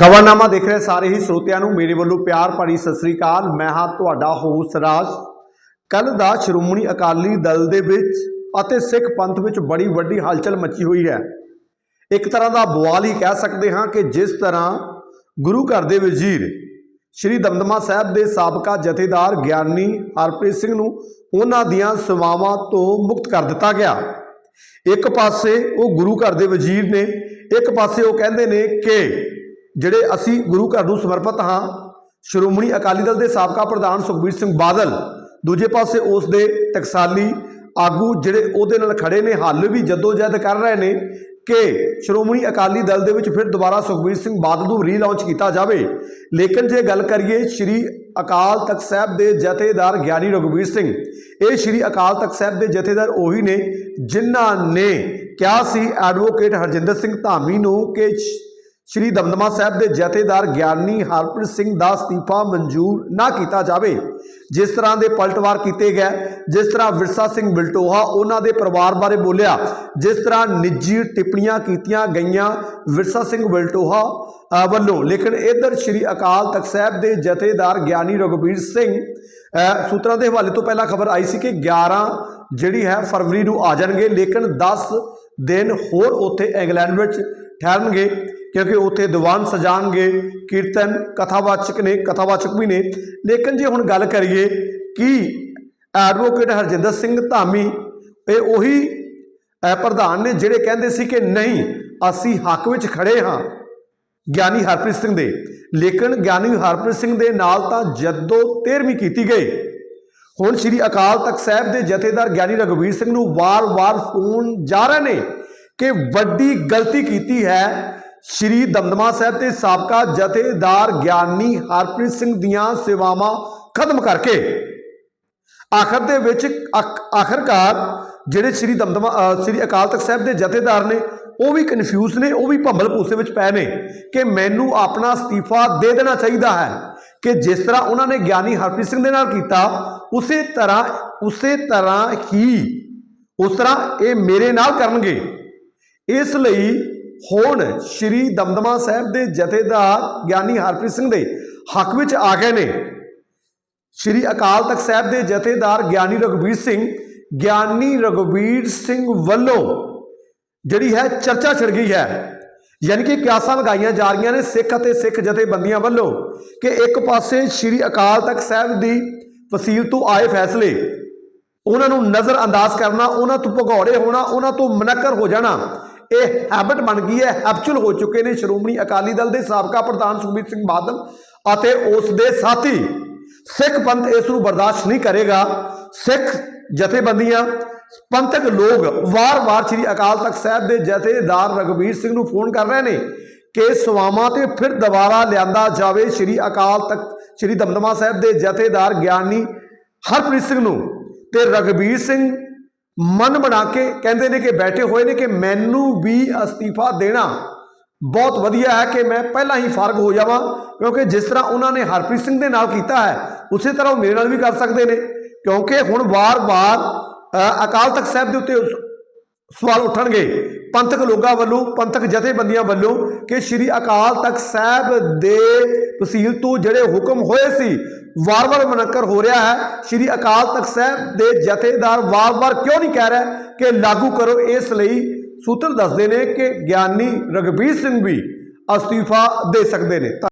ਖਬਰਨਾਮਾ ਦੇਖ ਰਹੇ ਸਾਰੇ ਹੀ ਸਰੋਤਿਆਂ ਨੂੰ ਮੇਰੇ ਵੱਲੋਂ ਪਿਆਰ ਭਰੀ ਸਤਿ ਸ੍ਰੀ ਅਕਾਲ। ਮੈਂ ਹਾਂ ਤੁਹਾਡਾ ਹੋਸ ਰਾਜ। ਕੱਲ ਦਾ ਸ਼੍ਰੋਮਣੀ ਅਕਾਲੀ ਦਲ ਦੇ ਵਿੱਚ ਅਤੇ ਸਿੱਖ ਪੰਥ ਵਿੱਚ ਬੜੀ ਵੱਡੀ ਹਲਚਲ ਮਚੀ ਹੋਈ ਹੈ। ਇੱਕ ਤਰ੍ਹਾਂ ਦਾ ਬਵਾਲ ਹੀ ਕਹਿ ਸਕਦੇ ਹਾਂ ਕਿ ਜਿਸ ਤਰ੍ਹਾਂ ਗੁਰੂ ਘਰ ਦੇ ਵਜ਼ੀਰ ਸ਼੍ਰੀ ਦਮਦਮਾ ਸਾਹਿਬ ਦੇ ਸਾਬਕਾ ਜਥੇਦਾਰ ਗਿਆਨੀ ਹਰਪ੍ਰੀਤ ਸਿੰਘ ਨੂੰ ਉਹਨਾਂ ਦੀਆਂ ਸੇਵਾਵਾਂ ਤੋਂ ਮੁਕਤ ਕਰ ਦਿੱਤਾ ਗਿਆ। ਇੱਕ ਪਾਸੇ ਉਹ ਗੁਰੂ ਘਰ ਦੇ ਵਜ਼ੀਰ ਨੇ, ਇੱਕ ਪਾਸੇ ਉਹ ਕਹਿੰਦੇ ਨੇ ਕਿ ਜਿਹੜੇ ਅਸੀਂ ਗੁਰੂ ਘਰ ਨੂੰ ਸਮਰਪਿਤ ਹਾਂ, ਸ਼੍ਰੋਮਣੀ ਅਕਾਲੀ ਦਲ ਦੇ ਸਾਬਕਾ ਪ੍ਰਧਾਨ ਸੁਖਬੀਰ ਸਿੰਘ ਬਾਦਲ, ਦੂਜੇ ਪਾਸੇ ਉਸ ਦੇ ਟਕਸਾਲੀ ਆਗੂ ਜਿਹੜੇ ਉਹਦੇ ਨਾਲ ਖੜੇ ਨੇ, ਹੱਲ ਵੀ ਜਦੋਜਹਿਦ ਕਰ ਰਹੇ ਨੇ ਕਿ ਸ਼੍ਰੋਮਣੀ ਅਕਾਲੀ ਦਲ ਦੇ ਵਿੱਚ ਫਿਰ ਦੁਬਾਰਾ ਸੁਖਬੀਰ ਸਿੰਘ ਬਾਦਲ ਨੂੰ ਰੀਲਾਂਚ ਕੀਤਾ ਜਾਵੇ। ਲੇਕਿਨ ਜੇ ਗੱਲ ਕਰੀਏ ਸ਼੍ਰੀ ਅਕਾਲ ਤਖਤ ਸਾਹਿਬ ਦੇ ਜਥੇਦਾਰ ਗਿਆਨੀ ਰਘੁਵੀਰ ਸਿੰਘ, ਇਹ ਸ਼੍ਰੀ ਅਕਾਲ ਤਖਤ ਸਾਹਿਬ ਦੇ ਜਥੇਦਾਰ ਉਹੀ ਨੇ ਜਿਨ੍ਹਾਂ ਨੇ ਕਿਹਾ ਸੀ, ਐਡਵੋਕੇਟ ਹਰਜਿੰਦਰ ਸਿੰਘ ਧਾਮੀ ਨੂੰ ਕਿ ਸ਼੍ਰੀ ਦਮਦਮਾ ਸਾਹਿਬ ਦੇ ਜਥੇਦਾਰ ਗਿਆਨੀ ਹਰਪ੍ਰੀਤ ਸਿੰਘ ਦਾ ਅਸਤੀਫਾ ਮਨਜ਼ੂਰ ਨਾ ਕੀਤਾ ਜਾਵੇ। ਜਿਸ ਤਰ੍ਹਾਂ ਦੇ ਪਲਟਵਾਰ ਕੀਤੇ ਗਏ, ਜਿਸ ਤਰ੍ਹਾਂ ਵਿਰਸਾ ਸਿੰਘ ਬਿਲਟੋਹਾ ਉਹਨਾਂ ਦੇ ਪਰਿਵਾਰ ਬਾਰੇ ਬੋਲਿਆ, ਜਿਸ ਤਰ੍ਹਾਂ ਨਿੱਜੀ ਟਿੱਪਣੀਆਂ ਕੀਤੀਆਂ ਗਈਆਂ ਵਿਰਸਾ ਸਿੰਘ ਬਿਲਟੋਹਾ ਵੱਲੋਂ। ਲੇਕਿਨ ਇਧਰ ਸ਼੍ਰੀ ਅਕਾਲ ਤਖਤ ਸਾਹਿਬ ਦੇ ਜਥੇਦਾਰ ਗਿਆਨੀ ਰਘੁਬੀਰ ਸਿੰਘ ਸੂਤਰਾਂ ਦੇ ਹਵਾਲੇ ਤੋਂ ਪਹਿਲਾਂ ਖਬਰ ਆਈ ਸੀ ਕਿ 11 ਜਿਹੜੀ ਹੈ ਫਰਵਰੀ ਨੂੰ ਆ ਜਾਣਗੇ, ਲੇਕਿਨ 10 ਦਿਨ ਹੋਰ ਉੱਥੇ ਇੰਗਲੈਂਡ ਵਿੱਚ ਠਹਿਰਨਗੇ। ਕਿਉਂਕਿ ਉੱਥੇ ਦੀਵਾਨ ਸਜਾਣਗੇ, ਕੀਰਤਨ, ਕਥਾਵਾਚਕ ਨੇ, ਕਥਾਵਾਚਕ ਵੀ ਨੇ। ਲੇਕਿਨ ਜੇ ਹੁਣ ਗੱਲ ਕਰੀਏ ਕਿ ਐਡਵੋਕੇਟ ਹਰਜਿੰਦਰ ਸਿੰਘ ਧਾਮੀ, ਇਹ ਉਹੀ ਪ੍ਰਧਾਨ ਨੇ ਜਿਹੜੇ ਕਹਿੰਦੇ ਸੀ ਕਿ ਨਹੀਂ, ਅਸੀਂ ਹੱਕ ਵਿੱਚ ਖੜੇ ਹਾਂ, ਗਿਆਨੀ ਹਰਪ੍ਰੀਤ ਸਿੰਘ ਦੇ। ਲੇਕਿਨ ਗਿਆਨੀ ਹਰਪ੍ਰੀਤ ਸਿੰਘ ਦੇ ਨਾਲ ਤਾਂ ਜਦੋਂ 13ਵੀਂ ਕੀਤੀ ਗਈ, ਹੁਣ ਸ੍ਰੀ ਅਕਾਲ ਤਖਤ ਸਾਹਿਬ ਦੇ ਜਥੇਦਾਰ ਗਿਆਨੀ ਰਘਵੀਰ ਸਿੰਘ ਨੂੰ ਵਾਰ-ਵਾਰ ਫੋਨ ਜਾ ਰਹੇ ਨੇ ਕਿ ਵੱਡੀ ਗਲਤੀ ਕੀਤੀ ਹੈ ਸ੍ਰੀ ਦਮਦਮਾ ਸਾਹਿਬ ਦੇ ਸਾਬਕਾ ਜਥੇਦਾਰ ਗਿਆਨੀ ਹਰਪ੍ਰੀਤ ਸਿੰਘ ਦੀਆਂ ਸੇਵਾਵਾਂ ਖਤਮ ਕਰਕੇ ਆਖਰ ਦੇ ਵਿੱਚ ਆਖ- ਆਖਰਕਾਰ ਜਿਹੜੇ ਸ੍ਰੀ ਦਮਦਮਾ ਸ੍ਰੀ ਅਕਾਲ ਤਖਤ ਸਾਹਿਬ ਦੇ ਜਥੇਦਾਰ ਨੇ, ਉਹ ਵੀ ਕਨਫਿਊਜ਼ ਨੇ, ਉਹ ਵੀ ਭੰਬਲ ਭੂਸੇ ਵਿੱਚ ਪਏ ਨੇ ਕਿ ਮੈਨੂੰ ਆਪਣਾ ਅਸਤੀਫਾ ਦੇ ਦੇਣਾ ਚਾਹੀਦਾ ਹੈ ਕਿ ਜਿਸ ਤਰ੍ਹਾਂ ਉਹਨਾਂ ਨੇ ਗਿਆਨੀ ਹਰਪ੍ਰੀਤ ਸਿੰਘ ਦੇ ਨਾਲ ਕੀਤਾ, ਉਸੇ ਤਰ੍ਹਾਂ ਉਸੇ ਤਰ੍ਹਾਂ ਹੀ ਉਸ ਤਰ੍ਹਾਂ ਇਹ ਮੇਰੇ ਨਾਲ ਕਰਨਗੇ। ਇਸ ਲਈ ਹੁਣ ਸ਼੍ਰੀ ਦਮਦਮਾ ਸਾਹਿਬ ਦੇ ਜਥੇਦਾਰ ਗਿਆਨੀ ਹਰਪ੍ਰੀਤ ਸਿੰਘ ਦੇ ਹੱਕ ਵਿੱਚ ਆ ਗਏ ਨੇ। ਸ਼੍ਰੀ ਅਕਾਲ ਤਖਤ ਸਾਹਿਬ ਦੇ ਜਥੇਦਾਰ ਗਿਆਨੀ ਰਘੁਬੀਰ ਸਿੰਘ, ਗਿਆਨੀ ਰਘੁਬੀਰ ਸਿੰਘ ਵੱਲੋਂ ਜਿਹੜੀ ਹੈ ਚਰਚਾ ਛਿੜ ਗਈ ਹੈ। ਯਾਨੀ ਕਿ ਕਿਆਸਾਂ ਲਗਾਈਆਂ ਜਾ ਰਹੀਆਂ ਨੇ ਸਿੱਖ ਅਤੇ ਸਿੱਖ ਜਥੇਬੰਦੀਆਂ ਵੱਲੋਂ ਕਿ ਇੱਕ ਪਾਸੇ ਸ਼੍ਰੀ ਅਕਾਲ ਤਖਤ ਸਾਹਿਬ ਦੀ ਫਸੀਲ ਤੋਂ ਆਏ ਫੈਸਲੇ, ਉਹਨਾਂ ਨੂੰ ਨਜ਼ਰ ਅੰਦਾਜ਼ ਕਰਨਾ, ਉਹਨਾਂ ਤੋਂ ਭਗੌੜੇ ਹੋਣਾ, ਉਹਨਾਂ ਤੋਂ ਮਨਕਰ ਹੋ ਜਾਣਾ ਇਹ ਹੈਬਿਟ ਬਣ ਗਈ ਹੈ ਹੈਬਚੁਅਲ ਹੋ ਚੁੱਕੇ ਨੇ ਸ਼੍ਰੋਮਣੀ ਅਕਾਲੀ ਦਲ ਦੇ ਸਾਬਕਾ ਪ੍ਰਧਾਨ ਸੁਖਬੀਰ ਸਿੰਘ ਬਾਦਲ ਅਤੇ ਉਸ ਦੇ ਸਾਥੀ। ਸਿੱਖ ਪੰਥ ਇਸ ਨੂੰ ਬਰਦਾਸ਼ਤ ਨਹੀਂ ਕਰੇਗਾ। ਸਿੱਖ ਜਥੇਬੰਦੀਆਂ, ਪੰਥਕ ਲੋਕ ਵਾਰ-ਵਾਰ ਸ੍ਰੀ ਅਕਾਲ ਤਖਤ ਸਾਹਿਬ ਦੇ ਜਥੇਦਾਰ ਰਘਬੀਰ ਸਿੰਘ ਨੂੰ ਫੋਨ ਕਰ ਰਹੇ ਨੇ ਕਿ ਸਵਾਮਾਂ ਤੇ ਫਿਰ ਦੁਬਾਰਾ ਲਿਆਂਦਾ ਜਾਵੇ ਸ੍ਰੀ ਅਕਾਲ ਤਖਤ, ਸ੍ਰੀ ਦਮਦਮਾ ਸਾਹਿਬ ਦੇ ਜਥੇਦਾਰ ਗਿਆਨੀ ਹਰਪ੍ਰੀਤ ਸਿੰਘ ਨੂੰ ਤੇ ਰਘਬੀਰ ਸਿੰਘ ਮਨ ਬਣਾ ਕੇ ਕਹਿੰਦੇ ਨੇ ਕਿ ਬੈਠੇ ਹੋਏ ਨੇ ਕਿ ਮੈਨੂੰ ਵੀ ਅਸਤੀਫਾ ਦੇਣਾ ਬਹੁਤ ਵਧੀਆ ਹੈ ਕਿ ਮੈਂ ਪਹਿਲਾਂ ਹੀ ਫਾਰਗ ਹੋ ਜਾਵਾਂ, ਕਿਉਂਕਿ ਜਿਸ ਤਰ੍ਹਾਂ ਉਹਨਾਂ ਨੇ ਹਰਪ੍ਰੀਤ ਸਿੰਘ ਦੇ ਨਾਲ ਕੀਤਾ ਹੈ, ਉਸੇ ਤਰ੍ਹਾਂ ਉਹ ਮੇਰੇ ਨਾਲ ਵੀ ਕਰ ਸਕਦੇ ਨੇ। ਕਿਉਂਕਿ ਹੁਣ ਵਾਰ-ਵਾਰ ਅਕਾਲ ਤਖਤ ਸਾਹਿਬ ਦੇ ਉੱਤੇ ਉਸ- ਸਵਾਲ ਉੱਠਣਗੇ। ਪੰਥਕ ਲੋਕਾਂ ਵੱਲੋਂ, ਪੰਥਕ ਜਥੇਬੰਦੀਆਂ ਵੱਲੋਂ ਕਿ ਸ਼੍ਰੀ ਅਕਾਲ ਤਖਤ ਸਾਹਿਬ ਦੇ ਤਹਿਸੀਲ ਤੋਂ ਜਿਹੜੇ ਹੁਕਮ ਹੋਏ ਸੀ, ਵਾਰ-ਵਾਰ ਮਨਕਰ ਹੋ ਰਿਹਾ ਹੈ। ਸ਼੍ਰੀ ਅਕਾਲ ਤਖਤ ਸਾਹਿਬ ਦੇ ਜਥੇਦਾਰ ਵਾਰ-ਵਾਰ ਕਿਉਂ ਨਹੀਂ ਕਹਿ ਰਿਹਾ ਕਿ ਲਾਗੂ ਕਰੋ? ਇਸ ਲਈ ਸੂਤਰ ਦੱਸਦੇ ਨੇ ਕਿ ਗਿਆਨੀ ਰਗਬੀਰ ਸਿੰਘ ਵੀ ਅਸਤੀਫਾ ਦੇ ਸਕਦੇ ਨੇ।